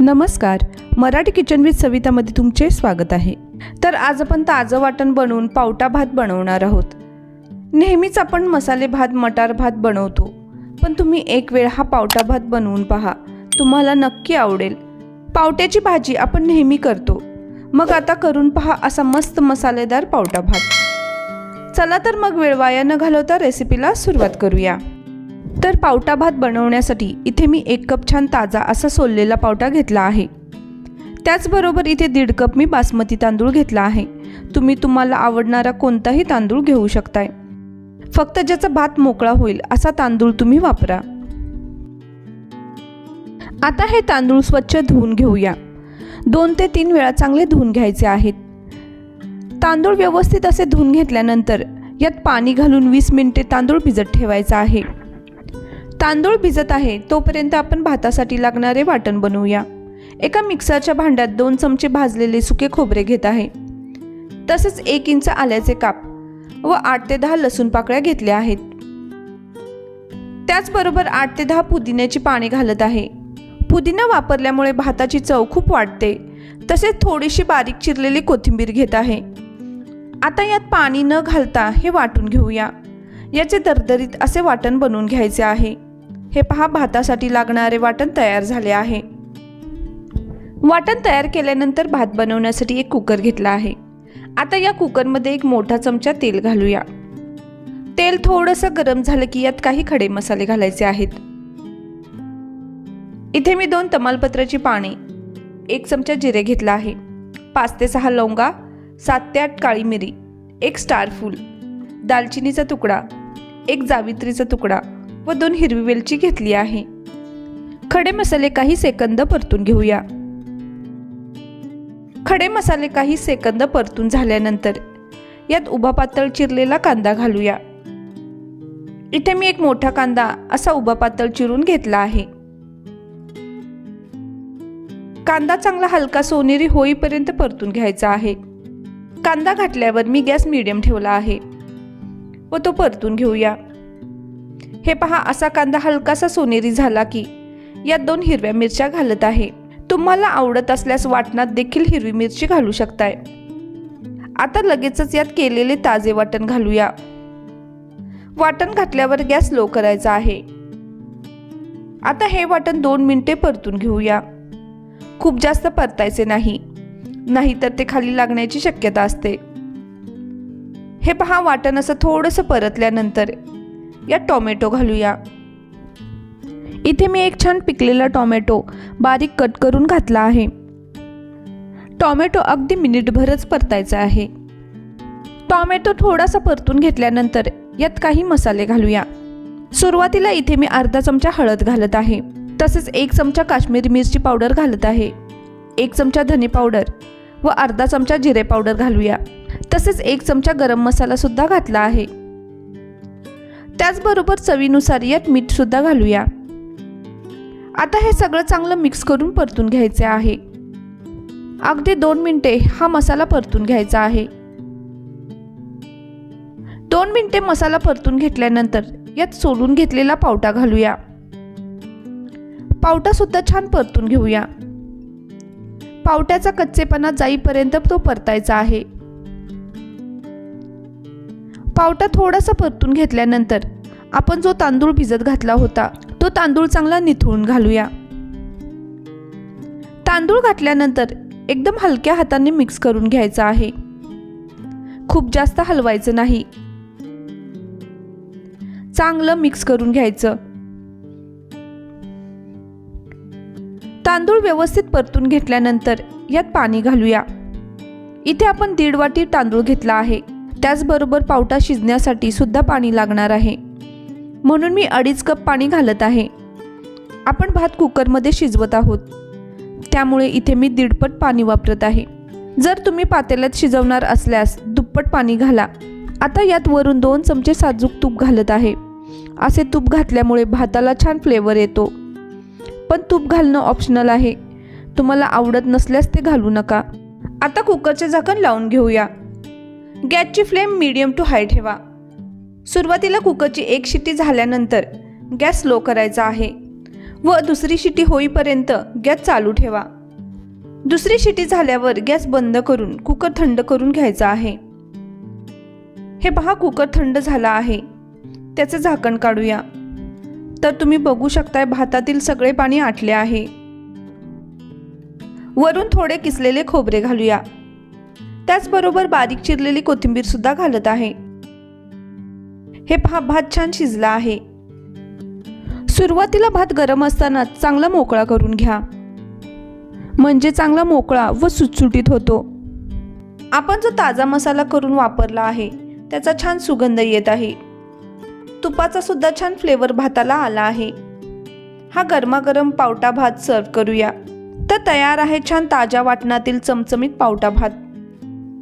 नमस्कार. Marathi kitchen with सवितामध्ये तुमचे स्वागत आहे. तर आज आपण ताजं वाटण बनवून पावटा भात बनवणार आहोत. नेहमीच आपण मसाले भात मटार भात बनवतो. पण तुम्ही एक वेळ हा पावटा भात बनवून पहा. तुम्हाला नक्की आवडेल. पावट्याची भाजी आपण नेहमी करतो. मग आता करून पहा असा मस्त मसालेदार पावटा भात. चला तर मग वेळ वाया न घालवता रेसिपीला सुरुवात करूया. तर पावटा भात बनवण्यासाठी इथे मी एक कप छान ताजा असा सोललेला पावटा घेतला आहे. त्याचबरोबर इथे दीड कप मी बासमती तांदूळ घेतला आहे. तुम्ही तुम्हाला आवडणारा कोणताही तांदूळ घेऊ शकताय. फक्त ज्याचा भात मोकळा होईल असा तांदूळ तुम्ही वापरा. आता हे तांदूळ स्वच्छ धुवून घेऊया. दोन ते तीन वेळा चांगले धुवून घ्यायचे आहेत. तांदूळ व्यवस्थित असे धुवून घेतल्यानंतर यात पाणी घालून वीस मिनिटे तांदूळ भिजत ठेवायचा आहे. तांदूळ भिजत आहे तोपर्यंत आपण भातासाठी लागणारे वाटण बनवूया. एका मिक्सरच्या भांड्यात दोन चमचे भाजलेले सुके खोबरे घेत आहे. तसेच एक इंच आल्याचे काप व आठ ते दहा लसूण पाकळ्या घेतल्या आहेत. त्याचबरोबर आठ ते दहा पुदिन्याची पाने घालत आहे. पुदिना वापरल्यामुळे भाताची चव खूप वाढते. तसेच थोडीशी बारीक चिरलेली कोथिंबीर घेत आहे. आता यात पाणी न घालता हे वाटून घेऊया. याचे दरदरीत असे वाटण बनवून घ्यायचे आहे. हे पहा भातासाठी लागणारे वाटण तयार झाले आहे. वाटण तयार केल्यानंतर भात बनवण्यासाठी एक कुकर घेतला आहे. आता या कुकरमध्ये एक मोठा चमचा तेल घालूया. तेल थोडंसं गरम झालं की यात काही खडे मसाले घालायचे आहेत. इथे मी दोन तमालपत्राची पाने एक चमचा जिरे घेतला आहे पाच ते सहा लवंगा सात ते आठ काळी मिरी एक स्टार फूल दालचिनीचा तुकडा एक जावित्रीचा तुकडा व दोन हिरवी वेलची घेतली आहे. खडे मसाले काही सेकंद परतून घेऊया. खडे मसाले काही सेकंद परतून झाल्यानंतर यात उभा पातळ चिरलेला कांदा घालूया. इथे मी एक मोठा कांदा असा उभा पातळ चिरून घेतला आहे. कांदा चांगला हलका सोनेरी होईपर्यंत परतून घ्यायचा आहे. कांदा घातल्यावर मी गॅस मिडियम ठेवला आहे. व तो परतून घेऊया. हे पहा असा कांदा हलकासा सोनेरी झाला की यात दोन हिरव्या मिरच्या घालत आहे. तुम्हाला आवडत असल्यास वाटणात देखील हिरवी मिरची घालू शकताय. आता लगेचच यात केलेले ताजे वाटण घालूया. वाटण घातल्यावर गॅस लो करायचा आहे. आता हे वाटण दोन मिनिटे परतून घेऊया. खूप जास्त परतायचे नाही. नाहीतर ते खाली लागण्याची शक्यता असते. हे पहा वाटण असं थोडंसं परतल्यानंतर यात टोमॅटो घालूया. इथे मी एक छान पिकलेला टोमॅटो बारीक कट करून घातला आहे. टोमॅटो अगदी मिनिटभरच परतायचा आहे. टोमॅटो थोडासा परतून घेतल्यानंतर यात काही मसाले घालूया. सुरुवातीला इथे मी अर्धा चमचा हळद घालत आहे. तसेच एक चमचा काश्मीरी मिरची पावडर घालत आहे. एक चमचा धने पावडर व अर्धा चमचा जिरे पावडर घालूया. तसेच एक चमचा गरम मसालासुद्धा घातला आहे. त्याचबरोबर चवीनुसार यात मीठ सुद्धा घालूया. आता हे सगळं चांगलं मिक्स करून परतून घ्यायचे आहे. अगदी दोन मिनिटे हा मसाला परतून घ्यायचा आहे. दोन मिनिटे मसाला परतून घेतल्यानंतर यात सोलून घेतलेला पावटा घालूया. पावटा सुद्धा छान परतून घेऊया. पावट्याचा कच्चेपणा जाईपर्यंत तो परतायचा आहे. पावटा थोडासा परतून घेतल्यानंतर आपण जो तांदूळ भिजत घातला होता तो तांदूळ चांगला निथळून घालूया. तांदूळ घातल्यानंतर एकदम हलक्या हाताने मिक्स करून घ्यायचा आहे. खूप जास्त हलवायचं नाही. चांगलं मिक्स करून घ्यायचं. तांदूळ व्यवस्थित परतून घेतल्यानंतर यात पाणी घालूया. इथे आपण दीड वाटी तांदूळ घेतला आहे. त्याचबरोबर पावटा शिजण्यासाठी सुद्धा पाणी लागणार आहे. म्हणून मी अडीच कप पाणी घालत आहे. आपण भात कुकरमध्ये शिजवत आहोत. त्यामुळे इथे मी दीडपट पाणी वापरत आहे. जर तुम्ही पातेल्यात शिजवणार असल्यास दुप्पट पाणी घाला. आता यात वरून दोन चमचे साजूक तूप घालत आहे. असे तूप घातल्यामुळे भाताला छान फ्लेवर येतो. पण तूप घालणं ऑप्शनल आहे. तुम्हाला आवडत नसल्यास ते घालू नका. आता कुकरचे झाकण लावून घेऊया. गॅसची फ्लेम मीडियम टू हाय ठेवा. सुरुवातीला कुकरची एक शिट्टी झाल्यानंतर गॅस स्लो करायचा आहे व दुसरी शिटी होईपर्यंत गॅस चालू ठेवा. दुसरी शिटी झाल्यावर गॅस बंद करून कुकर थंड करून घ्यायचा आहे. हे पहा कुकर थंड झाला आहे. त्याचे झाकण काढूया. तर तुम्ही बघू शकताय भातातील सगळे पाणी आटले आहे. वरून थोडे किसलेले खोबरे घालूया. त्याचबरोबर बारीक चिरलेली कोथिंबीर सुद्धा घालत आहे. हे पहा भात छान शिजला आहे. सुरुवातीला भात गरम असताना चांगला मोकळा करून घ्या. म्हणजे चांगला मोकळा व सुटसुटीत होतो. आपण जो ताजा मसाला करून वापरला आहे त्याचा छान सुगंध येत आहे. तुपाचा सुद्धा छान फ्लेवर भाताला आला आहे. हा गरमागरम पावटा भात सर्व करूया. तर तयार आहे छान ताज्या वाटणातील चमचमीत पावटा भात.